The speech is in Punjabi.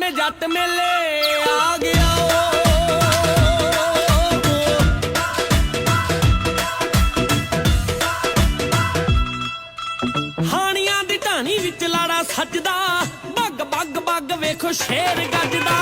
ਮੈਂ ਜੱਟ ਮੇਲੇ ਆ ਗਿਆ ਹਾਣੀਆਂ ਦੀ ਢਾਣੀ ਵਿੱਚ ਲਾੜਾ ਸੱਜਦਾ, ਬੱਗ ਬੱਗ ਬੱਗ ਵੇਖੋ ਸ਼ੇਰ ਗੱਜਦਾ।